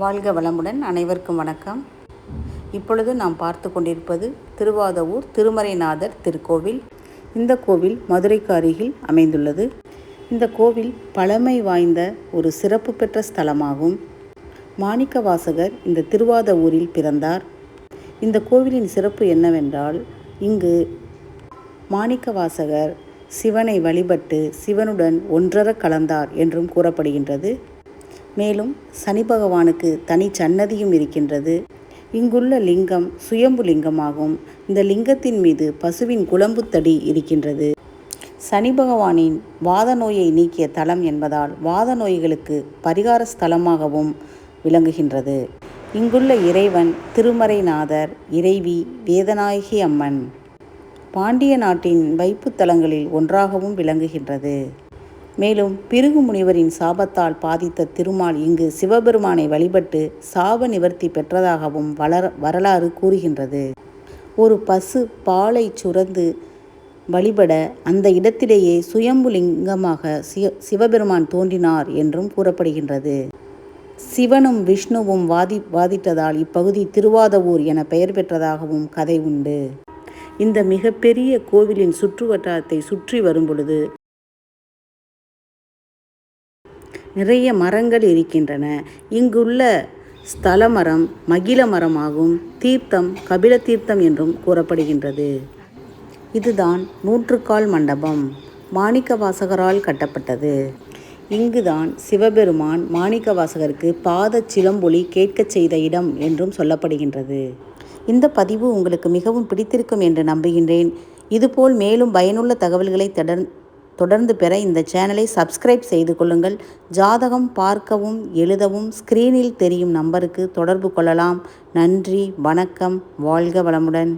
வாழ்க வளமுடன் அனைவருக்கும் வணக்கம். இப்பொழுது நாம் பார்த்து கொண்டிருப்பது திருவாதவூர் திருமறைநாதர் திருக்கோவில். இந்த கோவில் மதுரைக்கு அருகில் அமைந்துள்ளது. இந்த கோவில் பழமை வாய்ந்த ஒரு சிறப்பு பெற்ற ஸ்தலமாகும். மாணிக்க வாசகர் இந்த திருவாதவூரில் பிறந்தார். இந்த கோவிலின் சிறப்பு என்னவென்றால் இங்கு மாணிக்க வாசகர் சிவனை வழிபட்டு சிவனுடன் ஒன்றர கலந்தார் என்றும் கூறப்படுகின்றது. மேலும் சனி பகவானுக்கு தனி சன்னதியும் இருக்கின்றது. இங்குள்ள லிங்கம் சுயம்பு லிங்கமாகும். இந்த லிங்கத்தின் மீது பசுவின் குளம்புத்தடி இருக்கின்றது. சனி பகவானின் வாத நோயை நீக்கிய தலம் என்பதால் வாத நோய்களுக்கு பரிகார ஸ்தலமாகவும் விளங்குகின்றது. இங்குள்ள இறைவன் திருமறைநாதர் இறைவி வேதநாயகி அம்மன். பாண்டிய நாட்டின் வைப்புத்தலங்களில் ஒன்றாகவும் விளங்குகின்றது. மேலும் பிருகு முனிவரின் சாபத்தால் பாதித்த திருமால் இங்கு சிவபெருமானை வழிபட்டு சாப நிவர்த்தி பெற்றதாகவும் வளர வரலாறு கூறுகின்றது. ஒரு பசு பாலை சுரந்து வழிபட அந்த இடத்திலேயே சுயம்புலிங்கமாக சிவ சிவபெருமான் தோன்றினார் என்றும் கூறப்படுகின்றது. சிவனும் விஷ்ணுவும் வாதி வாதிட்டதால் இப்பகுதி திருவாதவூர் என பெயர் பெற்றதாகவும் கதை உண்டு. இந்த மிகப்பெரிய கோவிலின் சுற்று வட்டாரத்தை சுற்றி வரும் பொழுது நிறைய மரங்கள் இருக்கின்றன. இங்குள்ள ஸ்தல மரம் மகிழ மரமாகும் தீர்த்தம் கபில தீர்த்தம் என்றும் கூறப்படுகின்றது. இதுதான் நூற்றுக்கால் மண்டபம். மாணிக்க வாசகரால் கட்டப்பட்டது. இங்குதான் சிவபெருமான் மாணிக்க வாசகருக்கு பாத சிலம்பொலி கேட்கச் செய்த இடம் என்றும் சொல்லப்படுகின்றது. இந்த பதிவு உங்களுக்கு மிகவும் பிடித்திருக்கும் என்று நம்புகின்றேன். இதுபோல் மேலும் பயனுள்ள தகவல்களை தொடர் தொடர்ந்து பெற இந்த சேனலை சப்ஸ்கிரைப் செய்து கொள்ளுங்கள். ஜாதகம் பார்க்கவும் எழுதவும் ஸ்க்ரீனில் தெரியும் நம்பருக்கு தொடர்பு கொள்ளலாம். நன்றி வணக்கம் வாழ்க வளமுடன்.